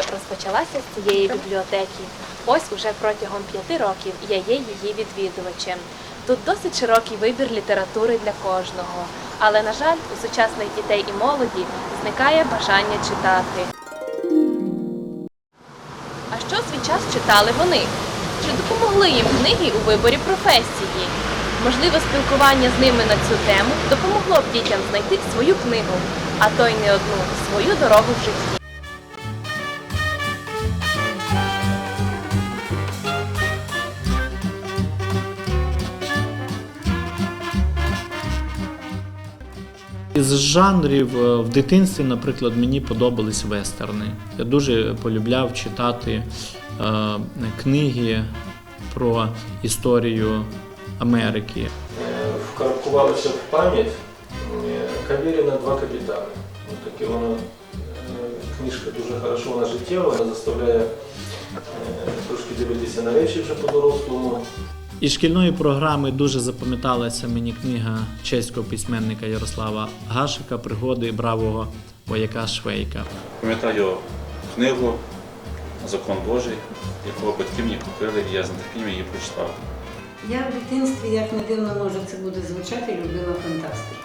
взялася з цієї бібліотеки. Ось уже протягом п'яти років я є її відвідувачем. Тут досить широкий вибір літератури для кожного. Але, на жаль, у сучасних дітей і молоді зникає бажання читати. А що свій час читали вони? Чи допомогли їм книги у виборі професії? Можливо, спілкування з ними на цю тему допомогло б дітям знайти свою книгу, а то й не одну свою дорогу в житті. Із жанрів е, в дитинстві, наприклад, мені подобались вестерни. Я дуже полюбляв читати е, книги про історію Америки. Вкарбкувалося в пам'ять е, Кавіріна «Два капітани». Таке воно е, книжка дуже хороша, вона життєва, вона заставляє трошки дивитися на речі вже по-дорослому. Із шкільної програми дуже запам'яталася мені книга чеського письменника Ярослава Гашика Пригоди бравого вояка Швейка. Пам'ятаю книгу Закон Божий, якого батьки мені купили, і я з нетерпінням її прочитав. Я в дитинстві, як не дивно може це буде звучати, любила фантастику.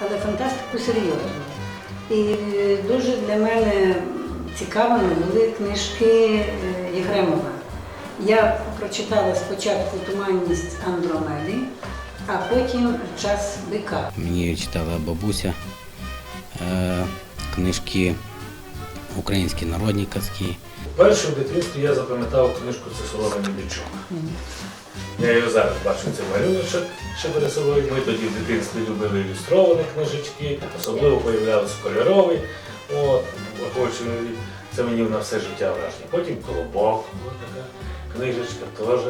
Але фантастику серйозну. І дуже для мене цікавими були книжки е, Єгремова. Я прочитала спочатку Туманність Андромеди, а потім Час бика. Мені читала бабуся е, книжки, українські народні казки. Перше в дитинстві я запам'ятав книжку це Соломин Бічок. Я його зараз бачу, це малюночок ще перед собою. Ми тоді в дитинстві любили ілюстровані книжечки, особливо появлялися кольорові. От, це мені на все життя враження. Потім колобок, була така книжечка, теж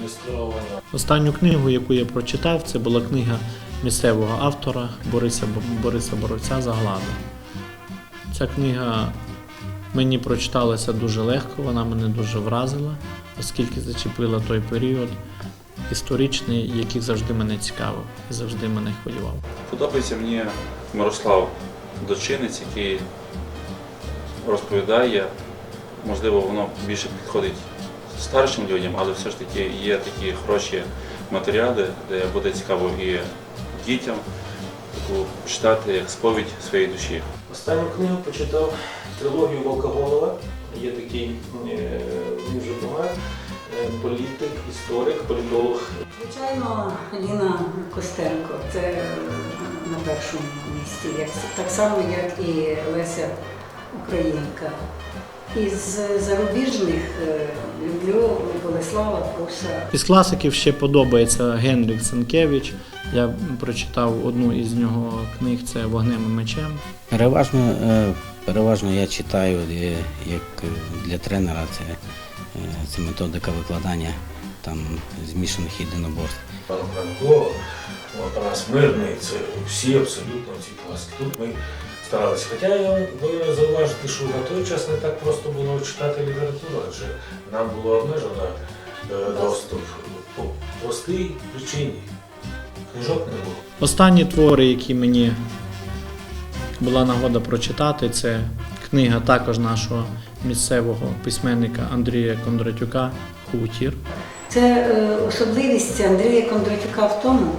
ілюстрована. Останню книгу, яку я прочитав, це була книга місцевого автора Бориса, Бориса Боровця Заглада. Ця книга мені прочиталася дуже легко, вона мене дуже вразила, оскільки зачепила той період історичний, який завжди мене цікавив і завжди мене хвилював. Подобається мені Мирослав Дочинець, який розповідає, можливо, воно більше підходить старшим людям, але все ж таки є такі хороші матеріали, де буде цікаво і дітям таку читати як сповідь своєї душі. Останню книгу почитав трилогію Волкогонова. Є такий е, він вже помер, політик, історик, політолог. Звичайно, Ліна Костенко це на першому місці, як, так само, як і Леся Українка. Із зарубіжних е, люблю Болеслава Пруса. Із класиків ще подобається Генрік Сенкевич. Я прочитав одну із нього книг це Вогнем і мечем. Переважно, е, переважно я читаю е, як для тренера, це, це методика викладання там, змішаних єдиноборств. Пан Франко, от, Тарас Мирний, це всі абсолютно ці класики. Тут ми старалися. Хоча я повинен зауважити, що на той час не так просто було читати літературу, адже нам було обмежено е, доступ по простій причині. Книжок не було. Останні твори, які мені була нагода прочитати, це книга також нашого місцевого письменника Андрія Кондратюка Хутір. Це е, особливість Андрія Кондратюка в тому,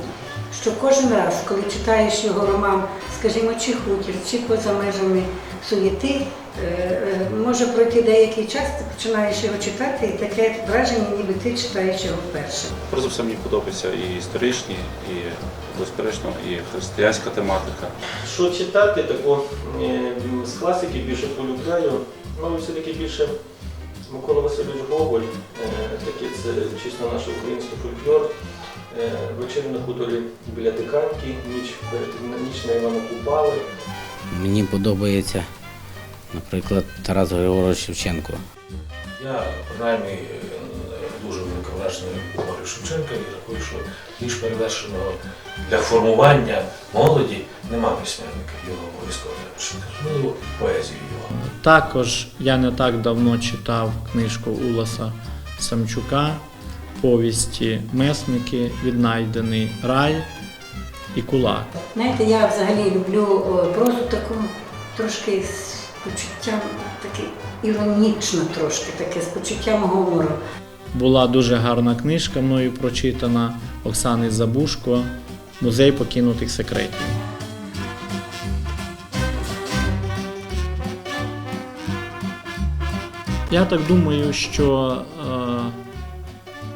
що кожен раз, коли читаєш його роман, скажімо, чи хутір, чи поза межами суєти, е, е, може пройти деякий час, ти починаєш його читати, і таке враження, ніби ти читаєш його вперше. Перш за все мені подобаються і історичні, і безперечно, і християнська тематика. Що читати, таку е, з класики більше полюбляю. Ну, все-таки більше Микола Васильович Гоголь, такий таке це чисто наш український фольклор. Е, Вечір на хуторі біля диканки, ніч, ніч на Івана Купали. Мені подобається, наприклад, Тарас Григорович Шевченко. Я принаймні враження від творів Шевченка і рахую, що більш перевершеного для формування молоді нема письменника, його обов'язково треба читати. Можливо, поезію його. Також я не так давно читав книжку Уласа Самчука Повісті Месники, Віднайдений рай і кулак. Знаєте, я взагалі люблю е, прозу таку трошки з почуттям таке іронічно трошки, таке з почуттям гумору. Була дуже гарна книжка мною прочитана Оксани Забушко Музей покинутих секретів. Я так думаю, що е,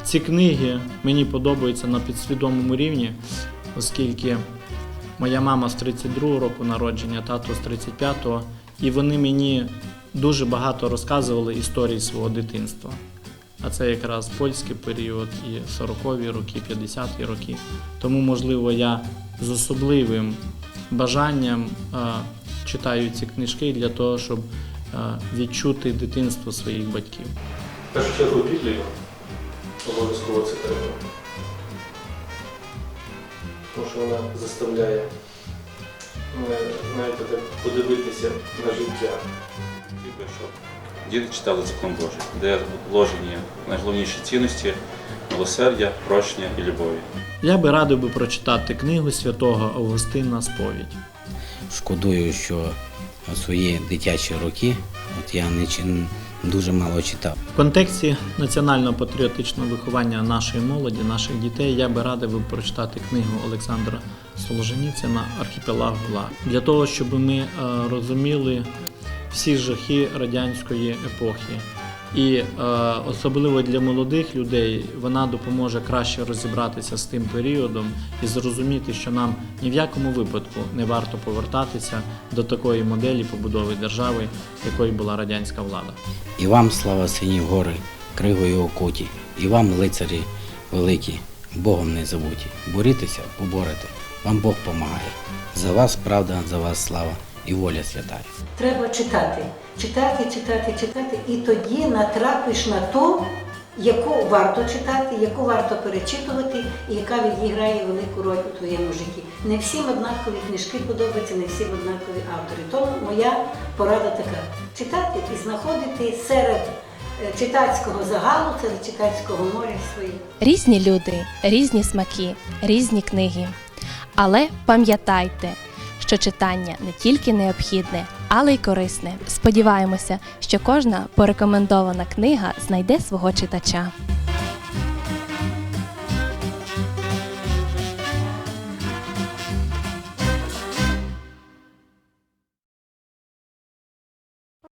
ці книги мені подобаються на підсвідомому рівні, оскільки моя мама з 32 року народження, тато з 35-го, і вони мені дуже багато розказували історії свого дитинства. А це якраз польський період і 40-ві роки, 50-ті роки. Тому, можливо, я з особливим бажанням е, читаю ці книжки для того, щоб е, відчути дитинство своїх батьків. В першу чергу Біблію обов'язково це треба. Тому що вона заставляє е, знаєте, подивитися на життя. Би, щоб діти читали закон Божий, де вложені найголовніші цінності милосердя, прощення і любові. Я би радив би прочитати книгу святого Августина Сповідь. Шкодую, що свої дитячі роки от я не дуже мало читав. В контексті національно-патріотичного виховання нашої молоді, наших дітей, я би радив би прочитати книгу Олександра Солженіцина Архіпелаг Гула для того, щоб ми е, розуміли всі жахи радянської епохи. І е, особливо для молодих людей вона допоможе краще розібратися з тим періодом і зрозуміти, що нам ні в якому випадку не варто повертатися до такої моделі побудови держави, якою була радянська влада. І вам слава синів гори, кригою окуті, і вам, лицарі великі, Богом не забуті. Борітеся, поборете, вам Бог помагає. За вас правда, за вас слава і воля святая. Треба читати, читати, читати, читати, і тоді натрапиш на то, яку варто читати, яку варто перечитувати, і яка відіграє велику роль у твоєму житті. Не всім однакові книжки подобаються, не всім однакові автори. Тому моя порада така: читати і знаходити серед е, читацького загалу, серед читацького моря свої. Різні люди, різні смаки, різні книги. Але пам'ятайте, що читання не тільки необхідне, але й корисне. Сподіваємося, що кожна порекомендована книга знайде свого читача.